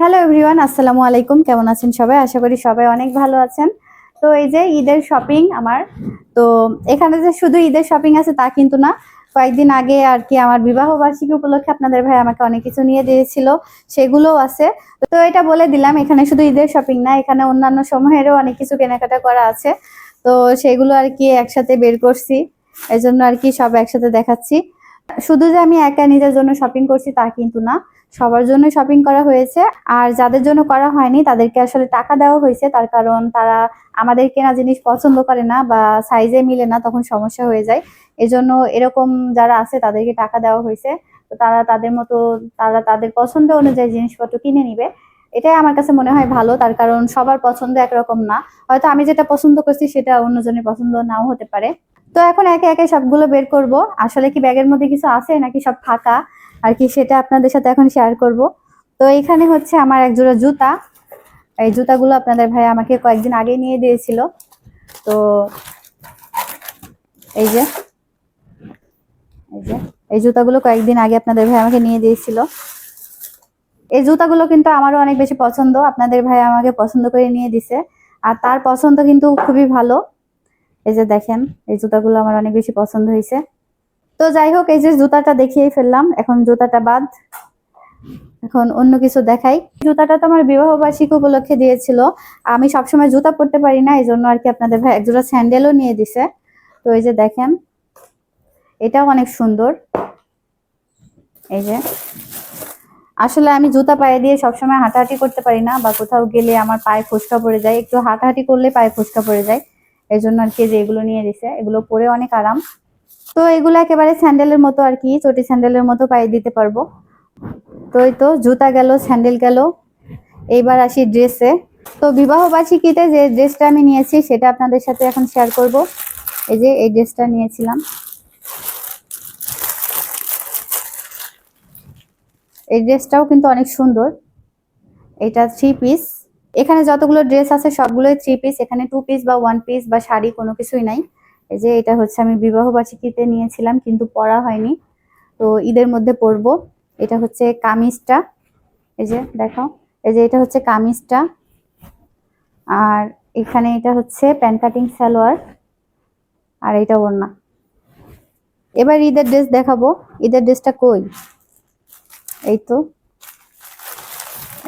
Hello everyone আসসালামু আলাইকুম কেমন আছেন সবাই? আশা করি সবাই অনেক ভালো আছেন। তো এই যে ঈদের শপিং আমার, তো এখানে যে শুধু ঈদের শপিং আছে তা কিন্তু না। কয়েকদিন আগে আর কি আমার বিবাহ বার্ষিকী উপলক্ষে আপনাদের ভাই আমাকে অনেক কিছু নিয়ে দিয়েছিল, সেগুলোও আছে। তো এটা বলে দিলাম, এখানে শুধু ঈদের শপিং না, এখানে অন্যান্য সময়েরও অনেক কিছু কেনাকাটা করা আছে। তো সেগুলো আর কি একসাথে বের করছি এই জন্য আর কি সব একসাথে দেখাচ্ছি। শুধু যে আমি একা নিজের জন্য শপিং করছি তা কিন্তু না। সবার জন্য শপিং করা হয়েছে। আর যাদের জন্য করা হয়নি, তাদেরকে আসলে টাকা দেওয়া হয়েছে। তার কারণ তারা আমাদের কেনা জিনিস পছন্দ করে না বা সাইজে মিলে না, তখন সমস্যা হয়ে যায়। এজন্য এরকম যারা আছে, তাদেরকে টাকা দেওয়া হয়েছে। তো তারা তাদের মতো, তারা তাদের পছন্দ অনুযায়ী জিনিসপত্র কিনে নিবে। এটাই আমার কাছে মনে হয় ভালো। তার কারণ সবার পছন্দ একরকম না। হয়তো আমি যেটা পছন্দ করছি, সেটা অন্যজনের পছন্দ নাও হতে পারে। তো এখন একে একে সবগুলো বের করব। আসলে কি ব্যাগের মধ্যে কিছু আছে নাকি সব ফাঁকা? আর কি সেটা আপনাদের সাথে এখন শেয়ার করব। তো এখানে হচ্ছে আমার এক জোড়া জুতা। এই জুতাগুলো আপনাদের ভাই আমাকে কয়েকদিন আগে নিয়ে দিয়েছিল। তো এই যে এই যে, এই জুতাগুলো কয়েকদিন আগে আপনাদের ভাই আমাকে নিয়ে দিয়েছিল। এই জুতাগুলো কিন্তু আমারও অনেক বেশি পছন্দ। আপনাদের ভাই আমাকে পছন্দ করে নিয়ে দিছে। আর তার পছন্দ কিন্তু খুবই ভালো। এই যে দেখেন, এই জুতাগুলো আমার অনেক বেশি পছন্দ হয়েছে। তো যাই হোক, এই যে জুতাটা দেখিয়েই ফেললাম। এখন জুতাটা বাদ। এখন অন্য কিছু দেখাই। জুতাটা তো আমার বিবাহ বার্ষিকী উপলক্ষে দিয়েছিল। আমি সবসময় জুতা পরতে পারি না এই জন্য আর কি আপনাদের ভাই একজোড়া স্যান্ডেলও নিয়ে দিছে। তো এই যে দেখেন, এটাও অনেক সুন্দর। এই যে, আসলে আমি জুতা পায়ে দিয়ে সবসময় হাঁটাহাঁটি করতে পারি না, বা কোথাও গেলে আমার পায়ে ফুসকা পড়ে যায়। একটু হাঁটাহাঁটি করলে পায়ে ফুসকা পড়ে যায়। এই জন্য আর কি যে এগুলো নিয়ে দিছে, এগুলো পরে অনেক আরাম। তো এগুলো একেবারে স্যান্ডেলের মতো আর কি, চটি স্যান্ডেলের মতো পায়ে দিতে পারব। তো এই তো, জুতা গেল, স্যান্ডেল গেল। এইবার আসি ড্রেসে তো বিবাহ বার্ষিকীতে যে ড্রেসটা আমি নিয়েছি, সেটা আপনাদের সাথে এখন শেয়ার করব। এই যে এই ড্রেসটা নিয়েছিলাম। এই ড্রেসটাও কিন্তু অনেক সুন্দর। এটা থ্রি পিস এখানে যতগুলো ড্রেস আছে, সবগুলোই থ্রি পিস এখানে টু পিস বা ওয়ান পিস বা শাড়ি কোনো কিছুই নাই। এই যে এটা হচ্ছে আমি বিবাহ বার্ষিকীতে নিয়েছিলাম, কিন্তু পরা হয়নি। তো ঈদের মধ্যে পরবো। এটা হচ্ছে কামিজটা। এই যে দেখো এই যে এটা হচ্ছে কামিজটা। আর এখানে এটা হচ্ছে প্যান্ট কাটিং সালোয়ার। আর এটা ওড়না। এবার ঈদের ড্রেস দেখাবো। ঈদের ড্রেসটা কই? এই তো।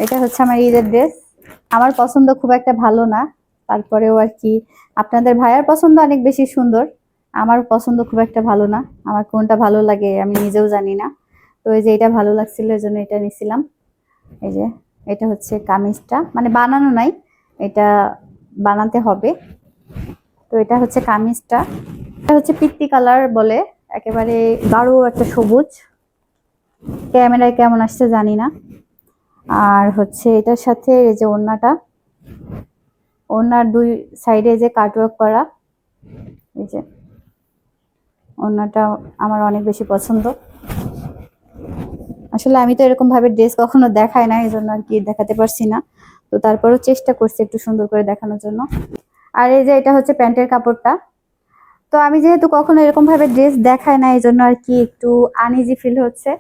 এটা হচ্ছে আমার ঈদের ড্রেস আমার পছন্দ খুব একটা ভালো না। তারপরেও আর কি, আপনাদের ভাইয়ার পছন্দ অনেক বেশি সুন্দর। আমার পছন্দ খুব একটা ভালো না। আমার কোনটা ভালো লাগে আমি নিজেও জানি না। তো এই যে এটা ভালো লাগছিল, এই জন্য এটা নিছিলাম। এই যে, এটা হচ্ছে কামিজটা। মানে বানানো নাই, এটা বানাতে হবে। তো এটা হচ্ছে কামিজটা। এটা হচ্ছে পিত্তি কালার বলে, একেবারে গাঢ় একটা সবুজ। ক্যামেরায় কেমন আসছে জানি না। আর হচ্ছে এটার সাথে এই যে ওড়নাটা, ওড়নার দুই সাইডে যে কাটওয়ার্ক করা, এই যে ওড়নাটা আমার অনেক বেশি পছন্দ। আসলে আমি তো এরকম ভাবে ড্রেস কখনো দেখাই না এই জন্য আর কি দেখাতে পারছি না। তো তারপরও চেষ্টা করছি একটু সুন্দর করে দেখানোর জন্য। আর এই যে এটা হচ্ছে প্যান্টের কাপড়টা। তো আমি যেহেতু কখনো এরকম ভাবে ড্রেস দেখাই না এই জন্য আর কি একটু আনইজি ফিল হচ্ছে।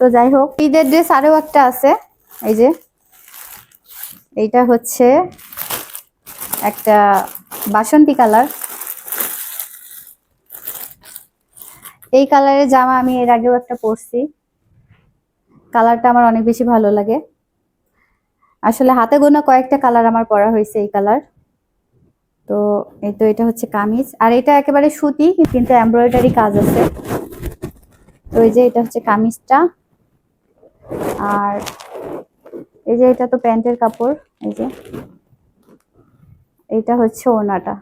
তো যাই হোক, ঈদের ড্রেস আরও একটা আছে। এই যে, এইটা হচ্ছে একটা বাসন্তী কালার। এই কালারের জামা আমি এর আগেও একটা পরছি। কালারটা আমার অনেক বেশি ভালো লাগে। আসলে হাতে গোনা কয়েকটা কালার আমার পরা হয়েছে এই কালার। তো এই তো এটা হচ্ছে কামিজ। আর এটা একেবারে সুতি, কিন্তু এমব্রয়ডারি কাজ আছে। তো এই যে এটা হচ্ছে কামিজটা। আর এই যে এটা তো প্যান্টের কাপড়, এই যে। এটা হচ্ছে ওনাটা।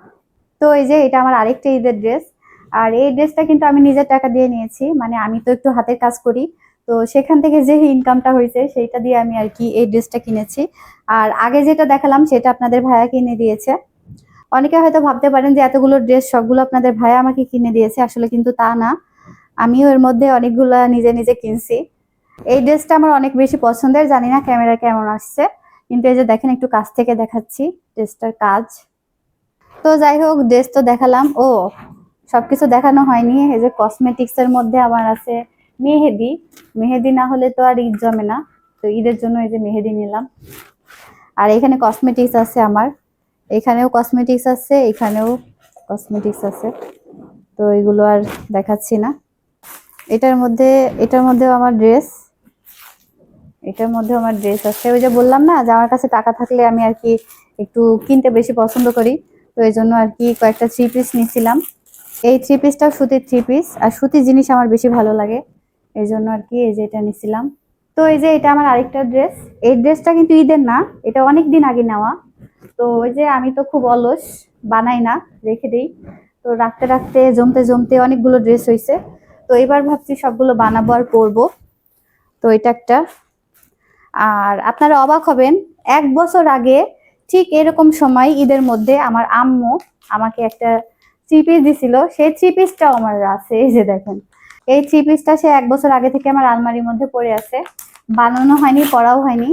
তো এই যে এটা আমার আরেকটা ঈদের ড্রেস। আর এই ড্রেসটা কিন্তু আমি নিজের টাকা দিয়ে নিয়েছি মানে আমি তো একটু হাতের কাজ করি। তো সেখান থেকে যে ইনকামটা হয়েছে, সেইটা দিয়ে আমি আর কি এই ড্রেসটা কিনেছি। আর আগে যেটা দেখালাম, সেটা আপনাদের ভাইয়া কিনে দিয়েছে। অনেকে হয়তো ভাবতে পারেন যে এতগুলো ড্রেস সবগুলো আপনাদের ভাইয়া আমাকে কিনে দিয়েছে, আসলে কিন্তু তা না। আমিও এর মধ্যে অনেকগুলো নিজে নিজে কিনছি। এই ড্রেসটা আমার অনেক বেশি পছন্দের, জানি না ক্যামেরা কেমন আসছে, কিন্তু এই যে দেখেন একটু কাছ থেকে দেখাচ্ছি ড্রেসটার কাজ। তো যাই হোক, ড্রেস তো দেখালাম। ও, সবকিছু দেখানো হয়নি, এই যে কসমেটিক্স এর মধ্যে আমার আছে মেহেদি। মেহেদি না হলে তো আর ঈদ জমে না, তো ঈদের জন্য এই যে মেহেদি নিলাম। আর এখানে কসমেটিক্স আছে আমার, এখানেও কসমেটিক্স আছে, এখানেও কসমেটিক্স আছে। তো এগুলো আর দেখাচ্ছি না। এটার মধ্যে, এটার মধ্যেও আমার ড্রেস। এটার মধ্যে আমার ড্রেস আছে। ওই যে বললাম না যে আমার কাছে টাকা থাকলে আমি আর কি একটু কিনতে বেশি পছন্দ করি। তো এই জন্য আর কি কয়েকটা থ্রি পিস নিয়েছিলাম। এই থ্রি পিসটাও সুতির থ্রি পিস আর সুতির জিনিস আমার বেশি ভালো লাগে। এই জন্য আর কি এই যে এটা নিয়েছিলাম। তো এই যে এটা আমার আরেকটা ড্রেস এই ড্রেসটা কিন্তু ঈদের না, এটা অনেক দিন আগে নেওয়া। তো ওই যে আমি তো খুব অলস, বানাই না, রেখে দিই। তো রাখতে রাখতে, জমতে জমতে অনেকগুলো ড্রেস হয়েছে তো এবার ভাবছি সবগুলো বানাবো আর পরবো। তো এটা একটা। আর আপনারা অবাক হবেন, এক বছর আগে ঠিক এরকম সময় ঈদের মধ্যে আমার আম্মু আমাকে একটা থ্রি দিছিল, সেই থ্রি পিসটাও আমার আছে, এই যে দেখেন। এই থ্রি পিসটা সে এক বছর আগে থেকে আমার আলমারির মধ্যে পড়ে আছে, বানানো হয়নি, পড়াও হয়নি।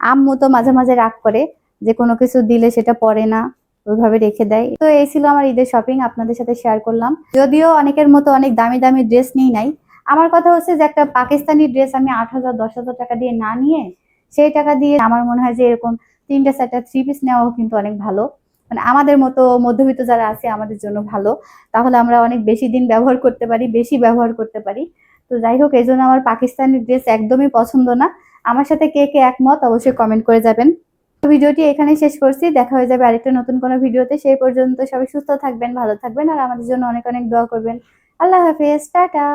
আম্মু তো মাঝে মাঝে রাগ করে যে কোনো কিছু দিলে সেটা পরে না, ওইভাবে রেখে দেয়। তো এই ছিল আমার ঈদের শপিং আপনাদের সাথে শেয়ার করলাম। যদিও অনেকের মতো অনেক দামি দামি ড্রেস নিই নাই আমার কথা হচ্ছে যে একটা পাকিস্তানি ড্রেস আমি আট হাজার, দশ হাজার টাকা দিয়ে না নিয়ে সেই টাকা দিয়ে আমার মনে হয় যে এরকম তিনটা, চারটা থ্রি পিস নেওয়াও কিন্তু অনেক ভালো। মানে আমাদের মতো মধ্যবিত্ত যারা আছে আমাদের জন্য ভালো। তাহলে আমরা অনেক বেশি দিন ব্যবহার করতে পারি, বেশি ব্যবহার করতে পারি। তো যাই হোক, এই জন্য আমার পাকিস্তানি ড্রেস একদমই পছন্দ না। আমার সাথে কে কে একমত অবশ্যই কমেন্ট করে যাবেন। ভিডিওটি এখানেই শেষ করছি। দেখা হয়ে যাবে আরেকটা নতুন কোনো ভিডিওতে। সেই পর্যন্ত সবাই সুস্থ থাকবেন, ভালো থাকবেন, আর আমাদের জন্য অনেক অনেক দোয়া করবেন। আল্লাহ হাফেজ, টাটা।